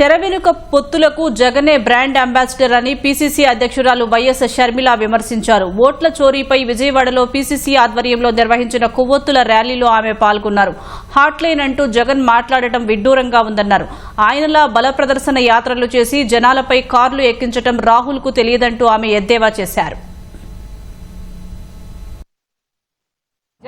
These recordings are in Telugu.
తెర వెనుక పొత్తులకు జగనే బ్రాండ్ అంబాసిడర్ అని పీసీసీ అధ్యక్షురాలు వైఎస్ షర్మిల విమర్శించారు. ఓట్ల చోరీపై విజయవాడలో పీసీసీ ఆధ్వర్యంలో నిర్వహించిన కొవ్వొత్తుల ర్యాలీలో ఆమె పాల్గొన్నారు. హాట్లైన్ అంటూ జగన్ మాట్లాడటం విడ్డూరంగా ఉందన్నారు. ఆయనలా బల ప్రదర్శన యాత్రలు చేసి జనాలపై కార్లు ఎక్కించటం రాహుల్కు తెలియదంటూ ఆమె ఎద్దేవా చేశారు.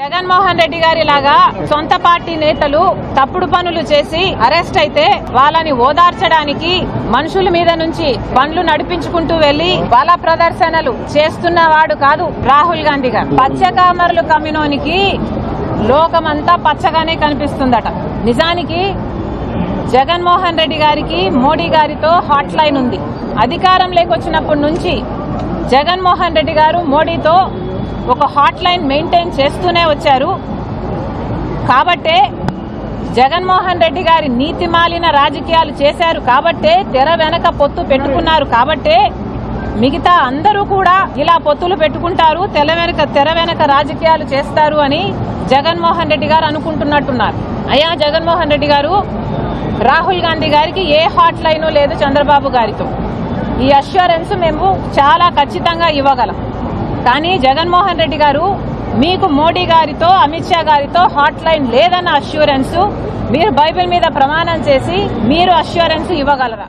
జగన్మోహన్ రెడ్డి గారి లాగా సొంత పార్టీ నేతలు తప్పుడు పనులు చేసి అరెస్ట్ అయితే వాళ్ళని ఓదార్చడానికి మనుషుల మీద నుంచి బండ్లు నడిపించుకుంటూ వెళ్ళి బల ప్రదర్శనలు చేస్తున్నవాడు కాదు రాహుల్ గాంధీ గారు. పచ్చకామరులు కమ్మినోనికి లోకమంతా పచ్చగానే కనిపిస్తుందట. నిజానికి జగన్మోహన్ రెడ్డి గారికి మోడీ గారితో హాట్ లైన్ ఉంది. అధికారం లేకొచ్చినప్పటి నుంచి జగన్మోహన్ రెడ్డి గారు మోడీతో ఒక హాట్ లైన్ మెయింటైన్ చేస్తూనే వచ్చారు. కాబట్టే జగన్మోహన్ రెడ్డి గారి నీతిమాలిన రాజకీయాలు చేశారు. కాబట్టే తెర వెనక పొత్తు పెట్టుకున్నారు. కాబట్టే మిగతా అందరూ కూడా ఇలా పొత్తులు పెట్టుకుంటారు. తెర వెనక తెర వెనక రాజకీయాలు చేస్తారు అని జగన్మోహన్ రెడ్డి గారు అనుకుంటున్నట్టున్నారు. అయ్యా జగన్మోహన్ రెడ్డి గారు రాహుల్ గాంధీ గారికి ఏ హాట్ లైను లేదు చంద్రబాబు గారితో. ఈ అష్యూరెన్స్ మేము చాలా ఖచ్చితంగా ఇవ్వగలం. కానీ జగన్మోహన్ రెడ్డి గారు మీకు మోడీ గారితో అమిత్ షా గారితో హాట్ లైన్ లేదన్న అష్యూరెన్స్ మీరు బైబిల్ మీద ప్రమాణం చేసి మీరు అష్యూరెన్స్ ఇవ్వగలరా?